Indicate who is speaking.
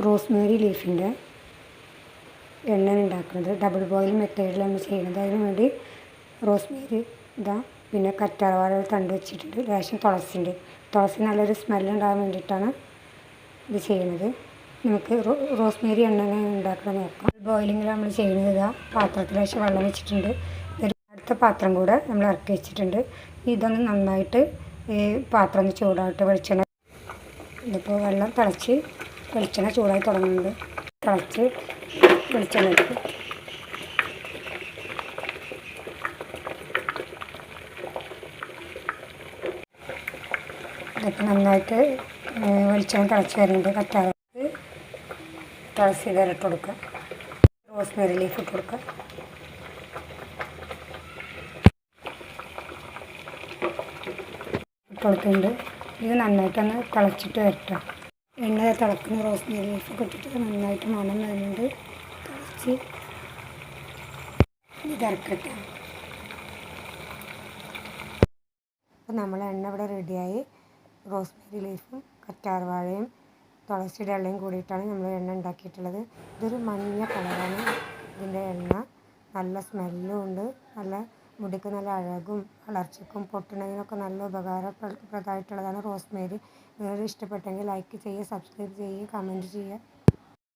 Speaker 1: Rosemary ലീഫിന്റെ എണ്ണ ഉണ്ടാക്കുന്നത്. Double boil മെത്തേഡിലാണ് ചെയ്യുന്നത്. അതിന് വേണ്ടി റോസ്മേരി ഇതാ പിന്നെ കറ്റാർവാഴ തണ്ട് വെച്ചിട്ടുണ്ട്. ലേശം തുളസിന്റെ തുളസി നല്ലൊരു സ്മെല്ലുണ്ടാകാൻ വേണ്ടിയിട്ടാണ് ഇത് ചെയ്യുന്നത്. നമുക്ക് റോസ്മേരി എണ്ണ ഉണ്ടാക്കണം നോക്കാം. ബോയിലിങ്ങിൽ നമ്മൾ ചെയ്യുന്നത് ഇതാ. പാത്രത്തിൽ ലേശം വെള്ളം വെച്ചിട്ടുണ്ട്. അടുത്ത പാത്രം കൂടെ നമ്മൾ ഇറക്കി വെച്ചിട്ടുണ്ട്. ഇതൊന്ന് നന്നായിട്ട് പാത്രം ഒന്ന് ചൂടായിട്ട് വെളിച്ചെണ്ണ. ഇതിപ്പോൾ വെള്ളം തിളച്ച് വെളിച്ചെണ്ണ ചൂടായി തുടങ്ങുന്നുണ്ട്. തിളച്ച് വെളിച്ചെണ്ണ ഇട്ട്. ഇതൊക്കെ നന്നായിട്ട് വെളിച്ചെണ്ണ തിളച്ച് വരുന്നുണ്ട്. കറ്റാറത്ത് തിളച്ച് ഇട്ട് കൊടുക്കുക. റോസ്മേരി ലീഫ് ഇട്ട് കൊടുക്കുക. ഇട്ട് കൊടുക്കുന്നുണ്ട് ഇത് നന്നായിട്ടൊന്ന് തിളച്ചിട്ട് വരട്ടെ. എണ്ണ തിളക്കുന്ന റോസ്മേരി ലീഫൊക്കെ ഇട്ടിട്ട് നന്നായിട്ട് മണം വരുന്നുണ്ട്. തിളച്ച്. തിറക്കട്ടെ അപ്പോൾ നമ്മൾ എണ്ണ ഇവിടെ റെഡിയായി. റോസ്മേരി ലീഫും കറ്റാർവാഴയും തുളസിയുടെ ഇലയും കൂടിയിട്ടാണ് നമ്മൾ എണ്ണ ഉണ്ടാക്കിയിട്ടുള്ളത്. ഇതൊരു മഞ്ഞ കളറാണ് ഇതിന്റെ എണ്ണ. നല്ല സ്മെല്ലും ഉണ്ട്. നല്ല മുടിക്ക് നല്ല അഴകും വളർച്ചയ്ക്കും പൊട്ടുന്നതിനൊക്കെ നല്ല ഉപകാരപ്രദമായിട്ടുള്ളതാണ് റോസ്മേരി. നിങ്ങൾക്ക് ഇഷ്ടപ്പെട്ടെങ്കിൽ ലൈക്ക് ചെയ്യുക സബ്സ്ക്രൈബ് ചെയ്യുക കമന്റ് ചെയ്യുക.